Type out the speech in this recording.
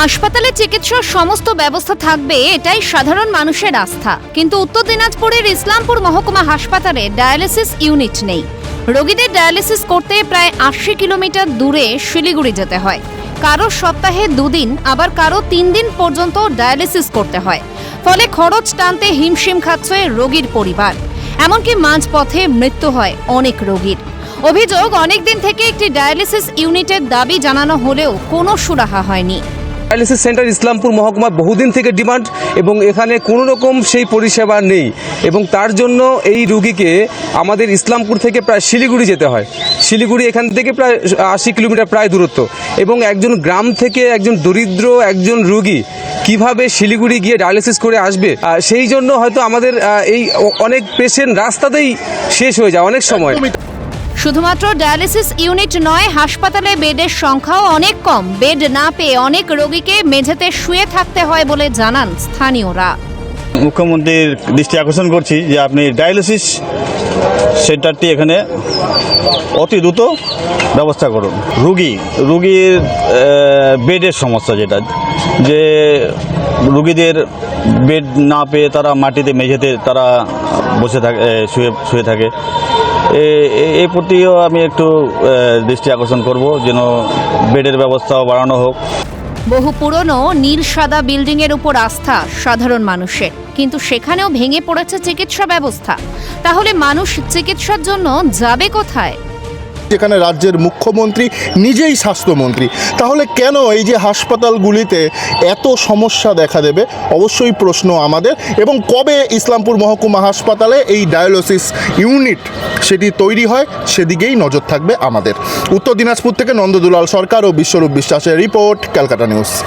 হাসপাতালে চিকিৎসার সমস্ত ব্যবস্থা থাকবে, এটাই সাধারণ মানুষের আস্থা। কিন্তু উত্তর দিনাজপুরের ইসলামপুর মহকুমা হাসপাতালে ডায়ালিসিস ইউনিট নেই। রোগীদের ডায়ালিসিস করতে প্রায় আশি কিলোমিটার দূরে শিলিগুড়ি যেতে হয়। কারও সপ্তাহে দুদিন, আবার কারও তিন দিন পর্যন্ত ডায়ালিসিস করতে হয়। ফলে খরচ টানতে হিমশিম খাচ্ছে রোগীর পরিবার। এমনকি মাঝপথে মৃত্যু হয় অনেক রোগীর। অভিযোগ, অনেকদিন থেকে একটি ডায়ালিসিস ইউনিটের দাবি জানানো হলেও কোনো সুরাহা হয়নি। ডায়ালিসিস সেন্টার ইসলামপুর মহকুমা বহুদিন থেকে ডিমান্ড এবং এখানে কোনো রকম সেই পরিষেবা নেই এবং তার জন্য এই রুগীকে আমাদের ইসলামপুর থেকে প্রায় শিলিগুড়ি যেতে হয়। শিলিগুড়ি এখান থেকে প্রায় আশি কিলোমিটার প্রায় দূরত্ব এবং একজন গ্রাম থেকে একজন দরিদ্র একজন রুগী কীভাবে শিলিগুড়ি গিয়ে ডায়ালিসিস করে আসবে? সেই জন্য হয়তো আমাদের এই অনেক পেশেন্ট রাস্তাতেই শেষ হয়ে যায় অনেক সময়। শুধুমাত্র ডায়ালিসিস ইউনিট নয়, হাসপাতালে বেডের সংখ্যাও অনেক কম। বেড না পেয়ে অনেক রোগীকে মেঝেতে শুয়ে থাকতে হয় বলে জানান স্থানীয়রা। মুখ্যমন্ত্রীর দৃষ্টি আকর্ষণ করছি যে আপনি ডায়ালিসিস সেন্টারটি এখানে অতি দ্রুত ব্যবস্থা করুন। রুগী, রুগীর বেডের সমস্যা যেটা, যে রুগীদের বেড না পেয়ে তারা মাটিতে, মেঝেতে তারা বসে থাকে শুয়ে শুয়ে থাকে। এই প্রতিও আমি একটু দৃষ্টি আকর্ষণ করব, যেন বেডের ব্যবস্থাও বাড়ানো হোক। বহু পুরনো নীল সাদা বিল্ডিং এর উপর আস্থা সাধারণ মানুষের। কিন্তু সেখানেও ভেঙে পড়েছে চিকিৎসা ব্যবস্থা। তাহলে মানুষ চিকিৎসার জন্য যাবে কোথায়? যেখানে রাজ্যের মুখ্যমন্ত্রী নিজেই স্বাস্থ্যমন্ত্রী। তাহলে কেন এই যে হাসপাতালগুলিতে এত সমস্যা দেখা দেবে? অবশ্যই প্রশ্ন আমাদের। এবং কবে ইসলামপুর মহকুমা হাসপাতালে এই ডায়ালিসিস ইউনিট সেটি তৈরি হয়, সেদিকেই নজর থাকবে আমাদের। উত্তর দিনাজপুর থেকে নন্দদুলাল সরকার ও বিশ্বরূপ বিশ্বাসের রিপোর্ট, ক্যালকাটা নিউজ।